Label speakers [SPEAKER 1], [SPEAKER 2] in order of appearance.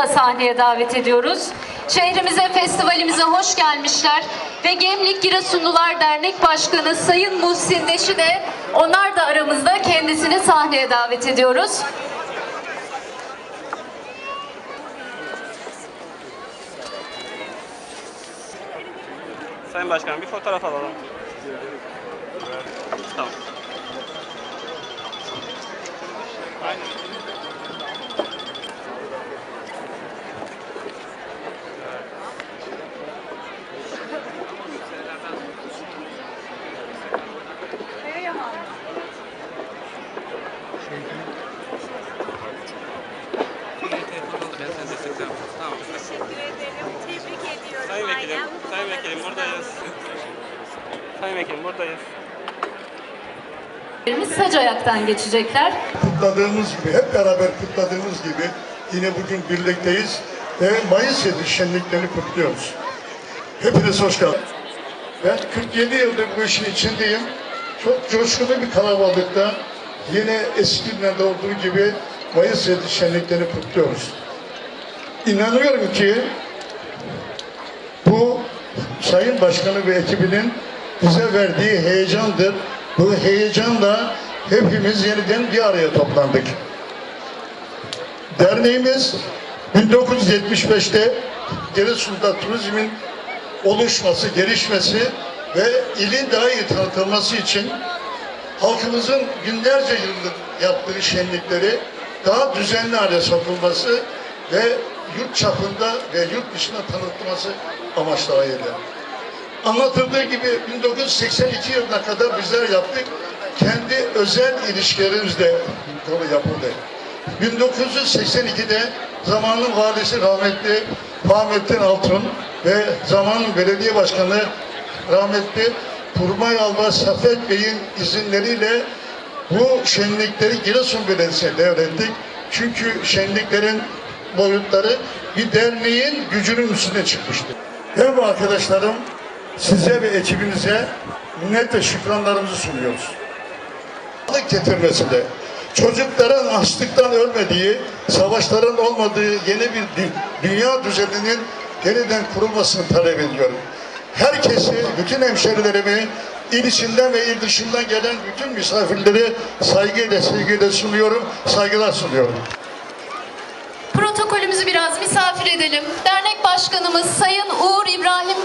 [SPEAKER 1] da sahneye davet ediyoruz. Şehrimize, festivalimize hoş gelmişler ve Gemlik Giresunlular Dernek Başkanı Sayın Muhsin Deş'i de onlar da aramızda kendisini sahneye davet ediyoruz.
[SPEAKER 2] Sayın Başkanım bir fotoğraf alalım.
[SPEAKER 3] Teşekkür ederim. Tebrik ediyorum.
[SPEAKER 2] Sayın Vekilim,
[SPEAKER 3] Ailem.
[SPEAKER 2] Sayın Vekilim
[SPEAKER 1] ayaktan geçecekler.
[SPEAKER 4] kutladığımız gibi, hep beraber kutladığımız gibi yine bugün birlikteyiz ve Mayıs 7 şenliklerini kutluyoruz. Hepiniz hoş geldiniz. Ben 47 yıldır bu işin içindeyim. Çok coşkulu bir kalabalıkta yine eski günlerde olduğu gibi Mayıs 7 şenliklerini kutluyoruz. İnanıyorum ki bu Sayın Başkanı ve ekibinin bize verdiği heyecandır. Bu heyecanla hepimiz yeniden bir araya toplandık. Derneğimiz 1975'te Giresun'da turizmin oluşması, gelişmesi ve ilin daha iyi tanıtılması için halkımızın binlerce yıllık yaptığı şenlikleri daha düzenli hale sokulması ve yurt çapında ve yurt dışına tanıtılması amaçlarıydı. Anlatıldığı gibi 1982 yılına kadar bizler yaptık. Kendi özel ilişkilerimizle konu yapıldı. 1982'de zamanın valisi rahmetli Fahmettin Altun ve zamanın belediye başkanı rahmetli Turmay Alba Safet Bey'in izinleriyle bu şenlikleri Giresun Belediyesi'ne devrettik. Çünkü şenliklerin boyutları bir derneğin gücünün üstüne çıkmıştı. Bu arkadaşlarım size ve ekibinize minnet ve şükranlarımızı sunuyoruz. Sağlık getirmesinde, çocukların açlıktan ölmediği, savaşların olmadığı yeni bir dü- dünya düzeninin yeniden kurulmasını talep ediyorum. Herkesi, bütün hemşerilerimi, il içinden ve il dışından gelen bütün misafirleri saygıyla, sevgiyle sunuyorum, saygılar sunuyorum.
[SPEAKER 1] Protokolümüzü biraz misafir edelim. Dernek Başkanımız Sayın Uğur İbrahim